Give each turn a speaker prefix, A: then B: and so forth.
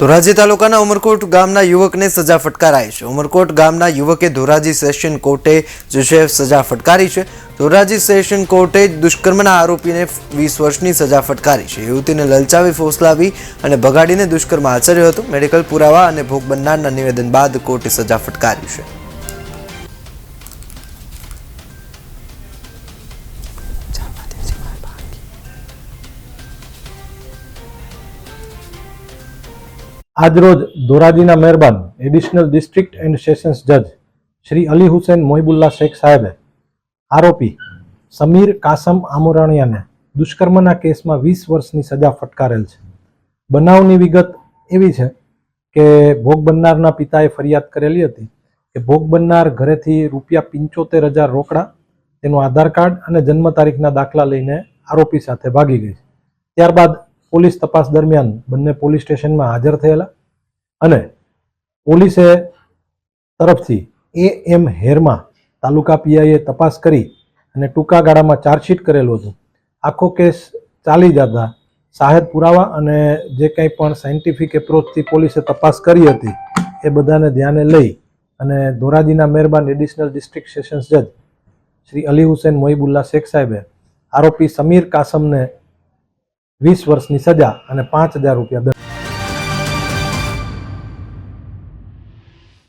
A: ધોરાજી તાલુકાના ઉમરકોટ ગામના યુવકને સજા ફટકારાઈ છે. ઉમરકોટ ગામના યુવકે ધોરાજી સેશન કોર્ટે જે છે સજા ફટકારી છે. ધોરાજી સેશન કોર્ટે દુષ્કર્મના આરોપીને વીસ વર્ષની સજા ફટકારી છે. યુવતીને લલચાવી, ફોસલાવી અને ભગાડીને દુષ્કર્મ આચર્યો હતો. મેડિકલ પુરાવા અને ભોગ બનનારના નિવેદન બાદ કોર્ટે સજા ફટકારી છે.
B: આજરોજ ધોરાજીના મહેરબાન એડિશનલ ડિસ્ટ્રિક્ટ એન્ડ સેશન્સ જજ શ્રી અલી હુસેન મોહિબુલ્લા શેખ સાહેબે આરોપી સમીર કાસમ આમોરાણીયાને દુષ્કર્મના કેસમાં વીસ વર્ષની સજા ફટકારેલ છે. બનાવની વિગત એવી છે કે ભોગ બનનારના પિતાએ ફરિયાદ કરેલી હતી કે ભોગ બનનાર ઘરેથી રૂપિયા પંચોતેર હજાર રોકડા, તેનું આધાર કાર્ડ અને જન્મ તારીખના દાખલા લઈને આરોપી સાથે ભાગી ગઈ ત્યારબાદ પોલીસ તપાસ દરમિયાન બંને પોલીસ સ્ટેશનમાં હાજર થયેલા અને પોલીસે તરફથી એ એમ હેરમાં તાલુકા પીઆઈએ તપાસ કરી અને ટૂંકા ગાળામાં ચાર્જશીટ કરેલું હતું. આખો કેસ ચાલી જતા સાહેબ પુરાવા અને જે કંઈ પણ સાયન્ટિફિક એપ્રોચથી પોલીસે તપાસ કરી હતી એ બધાને ધ્યાને લઈ અને ધોરાજીના મહેરબાન એડિશનલ ડિસ્ટ્રિક્ટ સેશન્સ જજ શ્રી અલી હુસેન મોહિબુલ્લા શેખ સાહેબે આરોપી સમીર કાસમને વીસ વર્ષની સજા અને પાંચ હજાર રૂપિયા